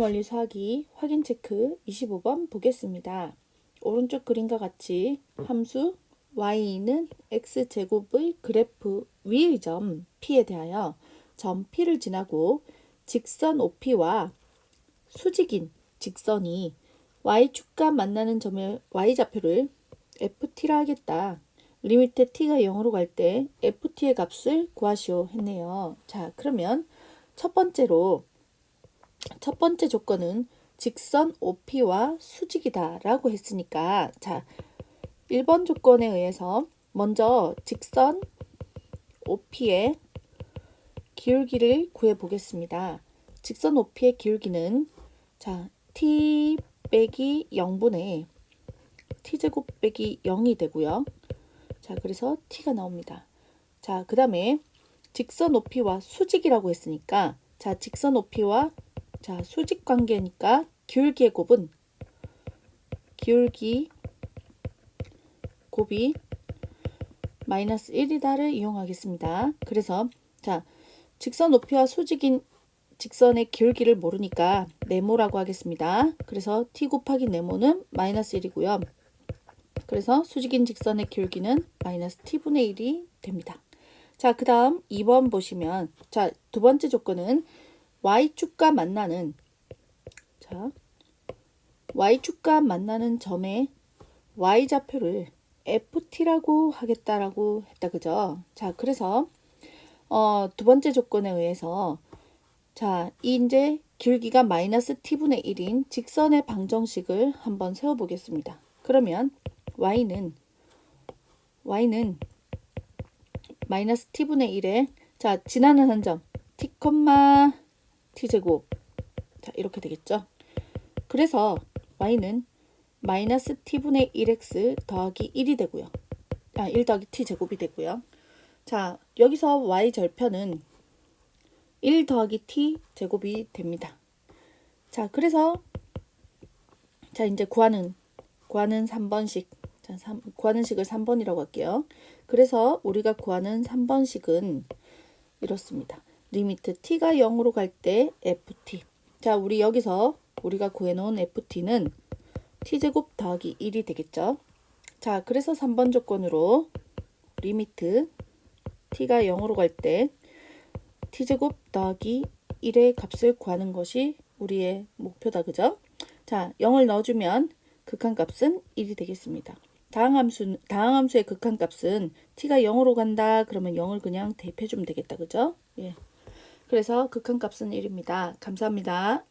원리 수학이 확인 체크 25번 보겠습니다. 오른쪽 그림과 같이 함수 y는 x제곱의 그래프 위의 점 p에 대하여 점 p를 지나고 직선 OP와 수직인 직선이 y축과 만나는 점의 y좌표를 ft라 하겠다. 리미트 t가 0으로 갈 때 ft의 값을 구하시오 했네요. 자, 그러면 첫 번째로 첫 번째 조건은 직선 OP와 수직이다 라고 했으니까 자 1번 조건에 의해서 먼저 직선 OP의 기울기를 구해 보겠습니다. 직선 OP의 기울기는 자 t 빼기 0분의 t제곱 빼기 0이 되고요. 자 그래서 t가 나옵니다. 자그 다음에 직선 OP와 수직이라고 했으니까 자 직선 OP와 자, 수직 관계니까 기울기의 곱은 기울기 곱이 마이너스 1이다를 이용하겠습니다. 그래서 자, 직선 높이와 수직인 직선의 기울기를 모르니까 네모라고 하겠습니다. 그래서 t 곱하기 네모는 마이너스 1이고요. 그래서 수직인 직선의 기울기는 마이너스 t분의 1이 됩니다. 자, 그 다음 2번 보시면 자, 두 번째 조건은 y축과 만나는 자 y축과 만나는 점의 y좌표를 ft라고 하겠다라고 했다 그죠? 자 그래서 어, 두 번째 조건에 의해서 자 이제 길기가 마이너스 t분의 1인 직선의 방정식을 한번 세워보겠습니다. 그러면 y는 y는 마이너스 t분의 1에 자 지나는 한 점 t, t제곱. 자 이렇게 되겠죠? 그래서 y는 마이너스 t분의 1x 더하기 1이 되고요. 아 1 더하기 t제곱이 되고요. 자 여기서 y 절편은 1 더하기 t제곱이 됩니다. 자 그래서 자 이제 구하는 구하는 3번식 자 3, 구하는 식을 3번이라고 할게요. 그래서 우리가 구하는 3번식은 이렇습니다 리미트 t가 0으로 갈 때 ft. 자, 우리 여기서 우리가 구해놓은 ft는 t제곱 더하기 1이 되겠죠. 자, 그래서 3번 조건으로 리미트 t가 0으로 갈 때 t제곱 더하기 1의 값을 구하는 것이 우리의 목표다. 그죠? 자, 0을 넣어주면 극한값은 1이 되겠습니다. 다항함수, 다항함수의 극한값은 t가 0으로 간다. 그러면 0을 그냥 대입해주면 되겠다. 그죠? 예. 그래서 극한값은 1입니다. 감사합니다.